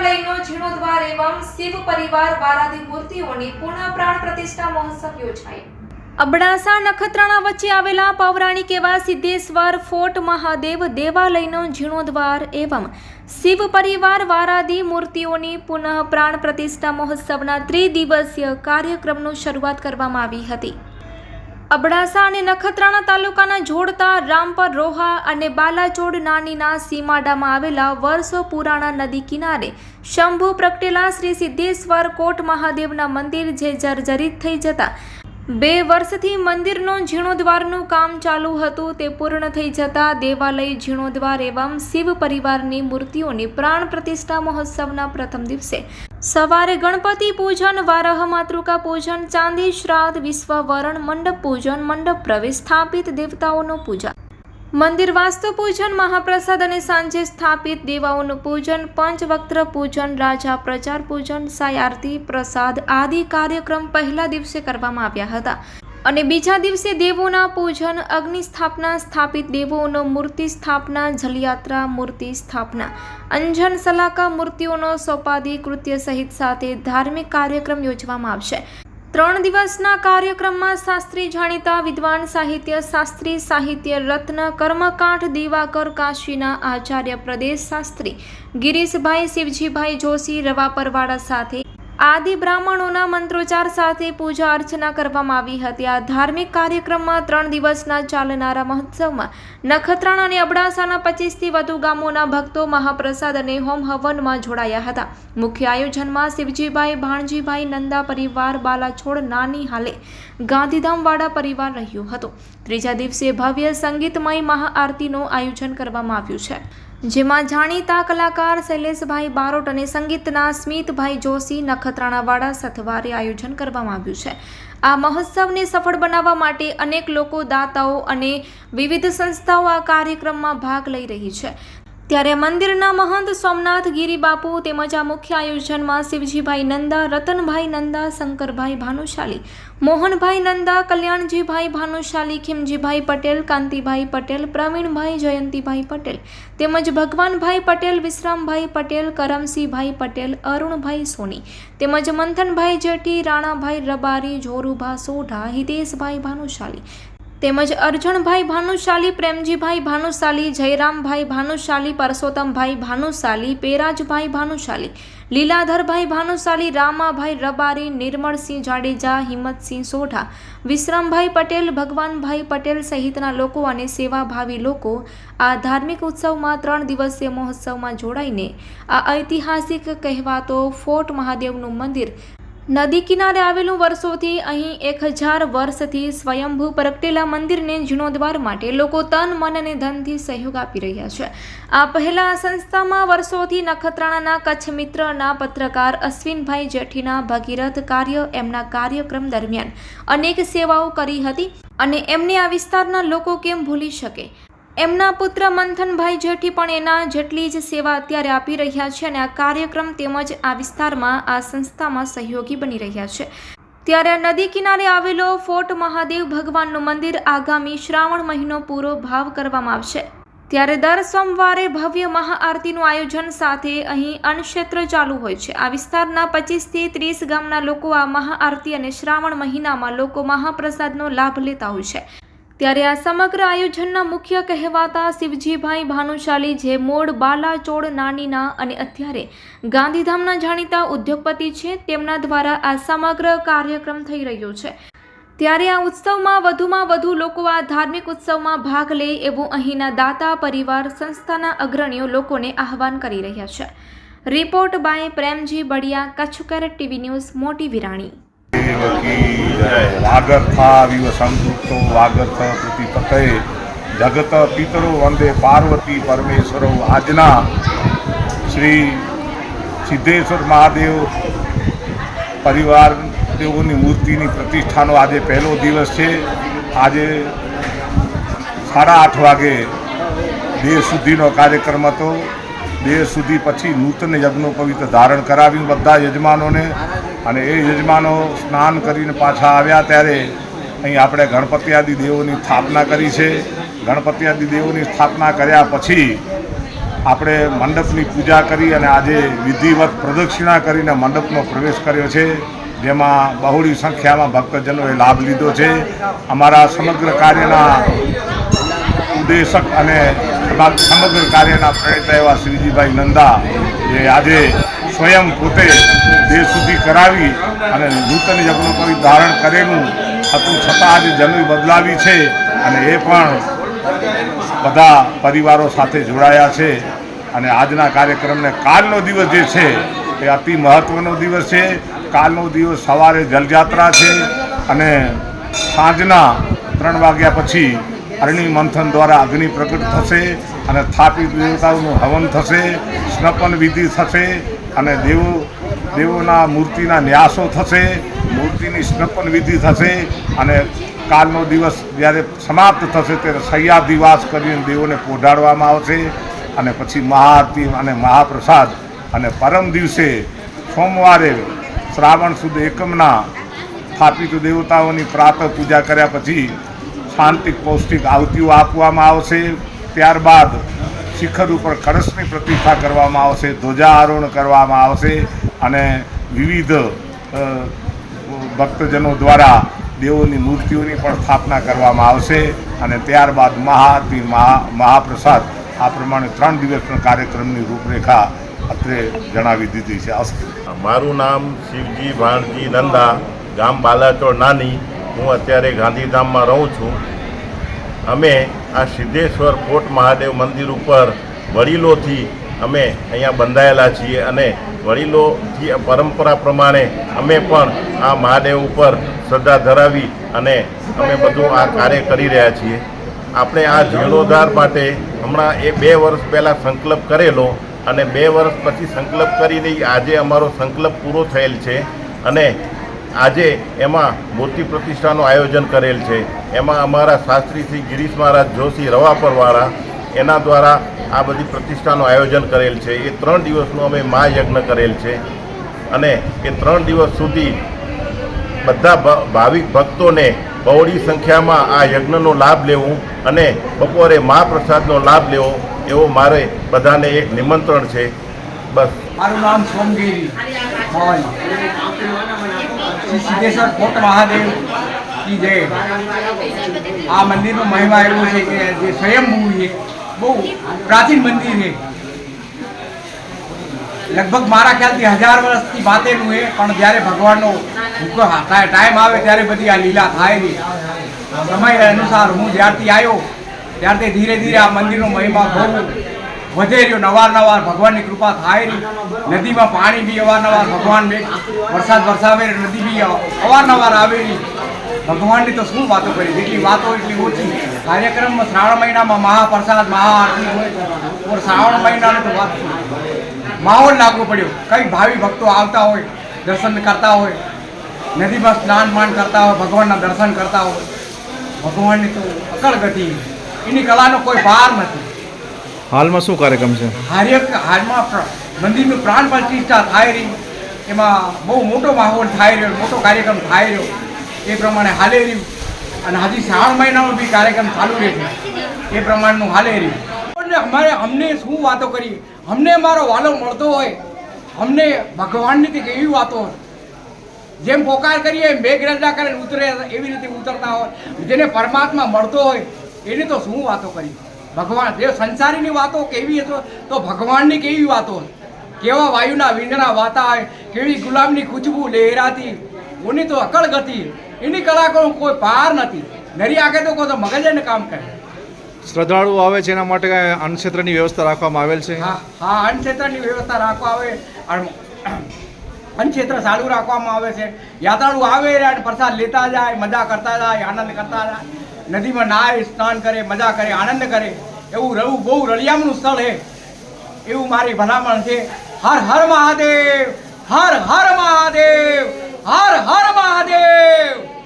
દેવાલયનો જીર્ણોદ્ધાર એવં શિવ પરિવાર વારાદી મૂર્તિઓની પુનઃ પ્રાણ પ્રતિષ્ઠા મહોત્સવ યોજાયો. અબડાસા નખત્રાણા વચ્ચે આવેલા પૌરાણિક એવા સિદ્ધેશ્વર ફોર્ટ મહાદેવ દેવાલયનો જીર્ણોદ્વાર એવં શિવ પરિવાર વારાદી મૂર્તિઓની પુનઃ પ્રાણ પ્રતિષ્ઠા મહોત્સવના ત્રિદિવસીય કાર્યક્રમનું શરૂઆત કરવામાં આવી હતી. અબડાસા અને નખત્રાણા તાલુકાના જોડતા રામપર રોહા અને બાલાચોડ નાનીના સીમાડામાં આવેલા વર્ષો પુરાણા નદી કિનારે શંભુ પ્રગટેલા શ્રી સિદ્ધેશ્વર કોટ મહાદેવના મંદિર જે જર્જરિત થઈ જતા બે વર્ષથી મંદિરનો જીર્ણોદ્વારનું કામ ચાલુ હતું, તે પૂર્ણ થઈ જતા દેવાલય જીર્ણોદ્વાર એવમ શિવ પરિવારની મૂર્તિઓની પ્રાણ પ્રતિષ્ઠા મહોત્સવના પ્રથમ દિવસે. સવારે ગણપતિ પૂજન, વારહ માતૃકા પૂજન, ચાંદી, શ્રાદ્ધ, વિશ્વવરણ, મંડપ પૂજન, મંડપ પ્રવેશ સ્થાપિત દેવતાઓનો પૂજા મંદિર વાસ્તુ પૂજન મહાપ્રસાદ અને સાંજે સ્થાપિત દેવાઓનું પૂજન, પંચવક્ત્ર પૂજન, રાજા પ્રચાર પૂજન સાય આરતી પ્રસાદ આદિ કાર્યક્રમ પહેલા દિવસે કરવામાં આવ્યા હતા. અને બીજા દિવસે દેવોના પૂજન, અગ્નિ સ્થાપના, સ્થાપિત દેવોનો મૂર્તિ સ્થાપના, જલયાત્રા મૂર્તિ સ્થાપના, અંજન સલાકા મૂર્તિઓનો સોપાદી કૃત્ય સહિત સાથે ધાર્મિક કાર્યક્રમ યોજવામાં આવશે. ત્રણ દિવસના કાર્યક્રમમાં શાસ્ત્રી જાણીતા વિદ્વાન સાહિત્ય શાસ્ત્રી સાહિત્ય રત્ન કર્મકાંઠ દિવાકર કાશીના આચાર્ય પ્રદેશ શાસ્ત્રી ગિરીશભાઈ શિવજીભાઈ જોશી રવાપરવાડા સાથે આદિ બ્રાહ્મણોના મંત્રોચ્ચાર સાથે પૂજા અર્ચના કરવામાં આવી હતી. આ ધાર્મિક કાર્યક્રમમાં ત્રણ દિવસના ચાલનારા મહોત્સવમાં નખત્રાણ અને અબડાસાના પચીસથી વધુ ગામોના ભક્તો મહાપ્રસાદ અને હોમ હવનમાં જોડાયા હતા. મુખ્ય આયોજનમાં શિવજીભાઈ, ભાણજીભાઈ, નંદા પરિવાર, બાલાછોડ, નાની હાલે ગાંધીધામવાળા પરિવાર રહ્યું હતું. ત્રીજા દિવસે ભવ્ય સંગીતમય મહાઆરતીનું આયોજન કરવામાં આવ્યું છે. જેમાં જાણીતા કલાકાર શૈલેષભાઈ બારોટ અને સંગીતના સ્મિતભાઈ જોશી નખત્રાણાવાડા સથવારે આયોજન કરવામાં આવ્યું છે. આ મહોત્સવને સફળ બનાવવા માટે અનેક લોકો દાતાઓ અને વિવિધ સંસ્થાઓ આ કાર્યક્રમમાં ભાગ લઈ રહી છે. ત્યારે મંદિરના મહંત સોમનાથ, ગિરિબાપુ તેમજ આ મુખ્ય આયોજનમાં શિવજીભાઈ નંદા, રતનભાઈ નંદા, શંકરભાઈ ભાનુશાલી, મોહનભાઈ નંદા, કલ્યાણજીભાઈ ભાનુશાલી, ખીમજીભાઈ પટેલ, કાંતિભાઈ પટેલ, પ્રવીણભાઈ જયંતિભાઈ પટેલ તેમજ ભગવાનભાઈ પટેલ, વિશ્રામભાઈ પટેલ કરમસિંહભાઈ પટેલ, અરુણભાઈ સોની તેમજ મંથનભાઈ જેઠી, રાણાભાઈ રબારી, જોરુભા સોઢા, હિતેશભાઈ ભાનુશાલી તેમજ અર્જણભાઈ ભાનુશાલી, પ્રેમજીભાઈ ભાનુશાલી, જયરામભાઈ ભાનુશાલી, પરસોત્તમભાઈ ભાનુશાલી, પેરાજભાઈ ભાનુશાલી, લીલાધરભાઈ ભાનુશાલી, રામાભાઈ રબારી, નિર્મળસિંહ જાડેજા, હિંમતસિંહ સોઢા, વિશ્રામભાઈ પટેલ, ભગવાનભાઈ પટેલ સહિતના લોકો અને સેવાભાવી લોકો આ ધાર્મિક ઉત્સવમાં ત્રણ દિવસીય મહોત્સવમાં જોડાઈને આ ઐતિહાસિક કહેવાતો ફોર્ટ મહાદેવનું મંદિર નદી કિનારે આવેલું વર્ષોથી અહીં એક હજાર વર્ષથી સ્વયંભૂ પ્રગટેલા મંદિરને જીર્ણોદ્વાર માટે લોકો તન, મન અને ધનથી સહયોગ આપી રહ્યા છે. આ પહેલા આ સંસ્થામાં વર્ષોથી નખત્રાણાના કચ્છ મિત્રના પત્રકાર અશ્વિનભાઈ જેઠીના ભગીરથ કાર્ય એમના કાર્યક્રમ દરમિયાન અનેક સેવાઓ કરી હતી અને એમને આ વિસ્તારના લોકો કેમ ભૂલી શકે? એમના પુત્ર મંથનભાઈ જેઠી પણ એના જેટલી જ સેવા અત્યારે આપી રહ્યા છે અને આ કાર્યક્રમ તેમજ આ વિસ્તારમાં આ સંસ્થામાં સહયોગી બની રહ્યા છે. ત્યારે નદી કિનારે આવેલો ફોર્ટ મહાદેવ ભગવાનનું મંદિર આગામી શ્રાવણ મહિનો પૂરો ભાવ કરવામાં આવશે. ત્યારે દર સોમવારે ભવ્ય મહાઆરતીનું આયોજન સાથે અહીં અન્નક્ષેત્ર ચાલુ હોય છે. આ વિસ્તારના પચીસથી ત્રીસ ગામના લોકો આ મહાઆરતી અને શ્રાવણ મહિનામાં લોકો મહાપ્રસાદનો લાભ લેતા હોય છે. ત્યારે આ સમગ્ર આયોજનના મુખ્ય કહેવાતા શિવજીભાઈ ભાનુશાલી, જે મૂળ બાલાચોડ નાનીના અને અત્યારે ગાંધીધામના જાણીતા ઉદ્યોગપતિ છે, તેમના દ્વારા આ સમગ્ર કાર્યક્રમ થઈ રહ્યો છે. ત્યારે આ ઉત્સવમાં વધુમાં વધુ લોકો આ ધાર્મિક ઉત્સવમાં ભાગ લે એવું અહીંના દાતા, પરિવાર, સંસ્થાના અગ્રણીઓ લોકોને આહવાન કરી રહ્યા છે. રિપોર્ટ બાય પ્રેમજી બડિયા, કચ્છકર ટીવી ન્યૂઝ, મોટી વિરાણી. વાગર્થા વિવ સંતૃપ્તો વાગર્થ જગત પિતરો વંદે પાર્વતી પરમેશ્વરો આજના. શ્રી સિદ્ધેશ્વર મહાદેવ પરિવાર તેઓની મૂર્તિની પ્રતિષ્ઠાનો આજે પહેલો દિવસ છે. આજે સાડા આઠ વાગે દેહ સુધીનો કાર્યક્રમ હતો. દેહ સુધી પછી નૂતન યજ્ઞોપવિત ધારણ કરાવ્યું. બધા યજમાનોને અને એ યજમાનો સ્નાન કરીને પાછા આવ્યા ત્યારે અહીં આપણે ગણપતિ આદિ દેવોની સ્થાપના કરી છે. ગણપતિ આદિ દેવોની સ્થાપના કર્યા પછી આપણે મંડપની પૂજા કરી અને આજે વિધિવત પ્રદક્ષિણા કરીને મંડપનો પ્રવેશ કર્યો છે. જેમાં બહોળી સંખ્યામાં ભક્તજનોએ લાભ લીધો છે. અમારા સમગ્ર કાર્યના ઉદ્દેશક અને સમગ્ર કાર્યના પ્રણેતા એવા શ્રીજીભાઈ નંદા, જે આજે સ્વયં પોતે દેશ સુધી કરાવી અને નૂતન યજ્ઞોપવી ધારણ કરેલું હતું, છતાં આજે જનોઈ બદલાવી છે અને એ પણ બધા પરિવારો સાથે જોડાયા છે. અને આજના કાર્યક્રમને કાલનો દિવસ જે છે, એ અતિ મહત્ત્વનો દિવસ છે. કાલનો દિવસ સવારે જલયાત્રા છે અને સાંજના ત્રણ વાગ્યા પછી અરણી મંથન દ્વારા અગ્નિ પ્રગટ થશે અને સ્થાપિત દેવતાઓનું હવન થશે, સ્નપન વિધિ થશે અને દેવો દેવોના મૂર્તિના ન્યાસો થશે, મૂર્તિની સ્નપન વિધિ થશે અને કાલનો દિવસ જ્યારે સમાપ્ત થશે ત્યારે સહ્યાદિવાસ કરીને દેવોને પોઢાડવામાં આવશે અને પછી મહાઆરતી અને મહાપ્રસાદ અને પરમ દિવસે સોમવારે શ્રાવણ સુદ એકમના સ્થાપિત દેવતાઓની પ્રાતઃ પૂજા કર્યા પછી શાંતિક પૌષ્ટિક આવતીઓ આપવામાં આવશે. ત્યારબાદ શિખર ઉપર કળશની પ્રતિષ્ઠા કરવામાં આવશે, ધ્વજારોહણ કરવામાં આવશે અને વિવિધ ભક્તજનો દ્વારા દેવોની મૂર્તિઓની પણ સ્થાપના કરવામાં આવશે અને ત્યારબાદ મહાઆરતી, મહા, મહાપ્રસાદ, આ પ્રમાણે ત્રણ દિવસના કાર્યક્રમની રૂપરેખા અત્રે જણાવી દીધી છે. અસ્તુ. મારું નામ શિવજી ભાણજી નંદા, ગામ બાલાચોડ નાની. હું અત્યારે ગાંધીધામમાં રહું છું. અમે આ સિદ્ધેશ્વર કોટ મહાદેવ મંદિર ઉપર વડીલોથી અમે અહીંયા બંધાયેલા છીએ અને વડીલોથી પરંપરા પ્રમાણે અમે પણ આ મહાદેવ ઉપર શ્રદ્ધા ધરાવી અને અમે બધું આ કાર્ય કરી રહ્યા છીએ. આપણે આ જીર્ણોદ્ધાર માટે હમણાં એ બે વર્ષ પહેલાં સંકલ્પ કરેલો અને બે વર્ષ પછી સંકલ્પ કરીને આજે અમારો સંકલ્પ પૂરો થયેલ છે અને આજે એમાં મૂર્તિ પ્રતિષ્ઠાનું આયોજન કરેલ છે. એમાં અમારા શાસ્ત્રી શ્રી ગિરીશ મહારાજ જોશી રવાપરવાળા એના દ્વારા આ બધી પ્રતિષ્ઠાનું આયોજન કરેલ છે. એ ત્રણ દિવસનું અમે મહાયજ્ઞ કરેલ છે. અને એ ત્રણ દિવસ સુધી બધા ભ- ભાવિક ભક્તોને બહોળી સંખ્યામાં આ યજ્ઞનો લાભ લેવું અને બપોરે મહાપ્રસાદનો લાભ લેવો એવો મારે બધાને એક નિમંત્રણ છે. બસ. મારું નામ સોમગીરી. સિદ્ધેશ્વર કોટ મહાદેવ જય. આ મંદિરનો મહિમા એવો છે કે જે સ્વયંભૂ છે. બહુ પ્રાચીન મંદિર છે. લગભગ મારા ખ્યાલથી હજાર વર્ષથી બાતેલું એ પણ જ્યારે ભગવાનનો ટાઈમ આવે ત્યારે બધી આ લીલા થાય છે. સમય અનુસાર હું જ્યારથી આવ્યો, ત્યારથી ધીરે ધીરે આ મંદિરનો મહિમા બહુ વધે રહ્યો. નવાર ભગવાનની કૃપા થાય નદીમાં પાણી બી અવારનવાર ભગવાન વરસાદ વરસાવે નદી બી અવારનવાર આવે રહી. ભગવાનની તો શું વાતો કરી? જેટલી વાતો એટલી ઓછી. કાર્યક્રમમાં શ્રાવણ મહિનામાં મહાપ્રસાદ, મહાઆરતી હોય. શ્રાવણ મહિનાનું તો વાત માહોલ લાગવો પડ્યો. કઈ ભાવિ ભક્તો આવતા હોય, દર્શન કરતા હોય, નદીમાં સ્નાન માન કરતા હોય, ભગવાનના દર્શન કરતા હોય. ભગવાનની તો અકળ ગતિ એની કલાનો કોઈ ભાર નથી. હાલમાં શું કાર્યક્રમ છે? હાલમાં મંદિરનું પ્રાણ પ્રતિષ્ઠા થાય રહી. એમાં બહુ મોટો માહોલ થાય રહ્યો, મોટો કાર્યક્રમ થાય રહ્યો. એ પ્રમાણે હાલે રહ્યું. અને હજી શ્રાવણ મહિનામાં બી કાર્યક્રમ ચાલુ રહેશે એ પ્રમાણનું હાલે રહ્યું. અમારે અમને શું વાતો કરી અમને મારો વાલો મળતો હોય. અમને ભગવાનની તે કેવી વાતો જેમ પોકાર કરીએ, એમ મેઘરાજા કરે ને ઉતરે એવી રીતે ઉતરતા હોય. જેને પરમાત્મા મળતો હોય, એની તો શું વાતો કરી ભગવાન જે સંસારીની વાતો કેવી હતો તો ભગવાનની કેવી વાતો? કેવા વાયુના વિંડના વાતા કેવી ગુલામની ખુશ્બુ લહેરાતી ઓની તો અકળ ગતિ એની કલાકારો કોઈ પાર નથી. નરી આગળ તો કોઈ તો મગજ ને કામ કરે. શ્રદ્ધાળુઓ આવે છે એના માટે અન્ન અન્નક્ષેત્રની વ્યવસ્થા રાખવામાં આવેલ છે? હા હા અન્નક્ષેત્રની વ્યવસ્થા રાખવા આવે અને અન્નક્ષેત્ર ચાલુ રાખવામાં આવે છે. યાત્રાળુ આવે અને પ્રસાદ લેતા જાય મજા કરતા જાય આનંદ કરતા જાય. નદીમાં નાય સ્નાન કરે, મજા કરે, આનંદ કરે, એવું રહું બહુ રળિયામનું સ્થળ છે. એવું મારી ભલામણ છે. હર હર મહાદેવ, હર હર મહાદેવ, હર હર મહાદેવ.